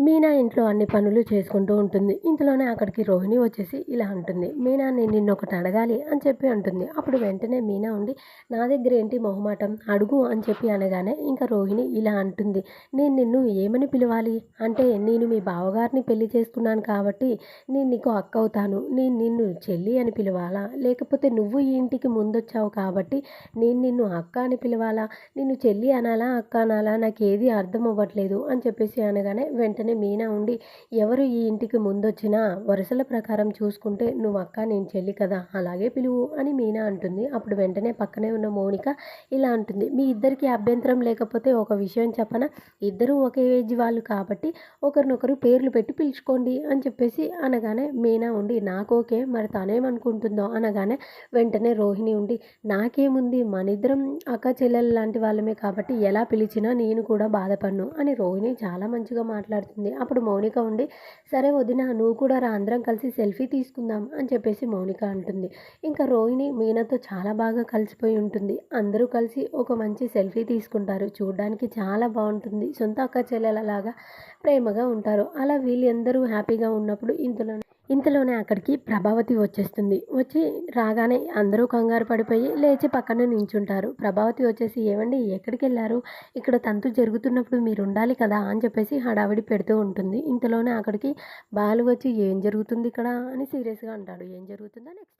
మీనా ఇంట్లో అన్ని పనులు చేసుకుంటూ ఉంటుంది. ఇంతలోనే అక్కడికి రోహిణి వచ్చేసి ఇలా అంటుంది. మీనా నేను నిన్ను ఒకటి అడగాలి అని చెప్పి అంటుంది. అప్పుడు వెంటనే మీనా ఉండి నా దగ్గర ఏంటి మొహమాటం? అడుగు అని చెప్పి అనగానే ఇంకా రోహిణి ఇలా అంటుంది. నేను నిన్ను ఏమని పిలవాలి? అంటే నేను మీ బావగారిని పెళ్ళి చేసుకున్నాను కాబట్టి నేను నీకు అక్క అవుతాను. నేను నిన్ను చెల్లి అని పిలవాలా? లేకపోతే నువ్వు ఈ ఇంటికి ముందొచ్చావు కాబట్టి నేను నిన్ను అక్క అని పిలవాలా? నిన్ను చెల్లి అనాలా అక్క అనాలా? నాకు ఏది అర్థం అవ్వట్లేదు అని చెప్పేసి అనగానే వెంటనే మీనా ఉండి ఎవరు ఈ ఇంటికి ముందొచ్చినా వరుసల ప్రకారం చూసుకుంటే నువ్వు అక్క నేను చెల్లి కదా అలాగే పిలువు అని మీనా అంటుంది. అప్పుడు వెంటనే పక్కనే ఉన్న మౌనిక ఇలా అంటుంది. మీ ఇద్దరికి అభ్యంతరం లేకపోతే ఒక విషయం చెప్పన? ఇద్దరు ఒకే ఏజ్ వాళ్ళు కాబట్టి ఒకరినొకరు పేర్లు పెట్టి పిలుచుకోండి అని చెప్పేసి అనగానే మీనా ఉండి నాకు ఓకే మరి తనేమనుకుంటుందో అనగానే వెంటనే రోహిణి ఉండి నాకేముంది? మనిద్దరం అక్క చెల్లెలు లాంటి వాళ్ళమే కాబట్టి ఎలా పిలిచినా నేను కూడా బాధపడను అని రోహిణి చాలా మంచిగా మాట్లాడుతుంది. అప్పుడు మౌనిక ఉండి సరే వదిన నువ్వు కూడా రా అందరం కలిసి సెల్ఫీ తీసుకుందాం అని చెప్పేసి మౌనిక అంటుంది. ఇంకా రోహిణి మీనాతో చాలా బాగా కలిసిపోయి ఉంటుంది. అందరూ కలిసి ఒక మంచి సెల్ఫీ తీసుకుంటారు. చూడడానికి చాలా బాగుంటుంది. సొంత అక్క చెల్లెలలాగా ప్రేమగా ఉంటారు. అలా వీళ్ళందరూ హ్యాపీగా ఉన్నప్పుడు ఇంతలో ఇంతలోనే అక్కడికి ప్రభావతి వచ్చేస్తుంది. వచ్చి రాగానే అందరూ కంగారు పడిపోయి లేచి పక్కన నించుంటారు. ప్రభావతి వచ్చేసి ఏమండి ఎక్కడికి వెళ్ళారు? ఇక్కడ తంతు జరుగుతున్నప్పుడు మీరు ఉండాలి కదా అని చెప్పేసి హడావిడి పెడుతూ ఉంటుంది. ఇంతలోనే అక్కడికి బాలు వచ్చి ఏం జరుగుతుంది ఇక్కడ? అని సీరియస్గా అంటాడు. ఏం జరుగుతుందో నెక్స్ట్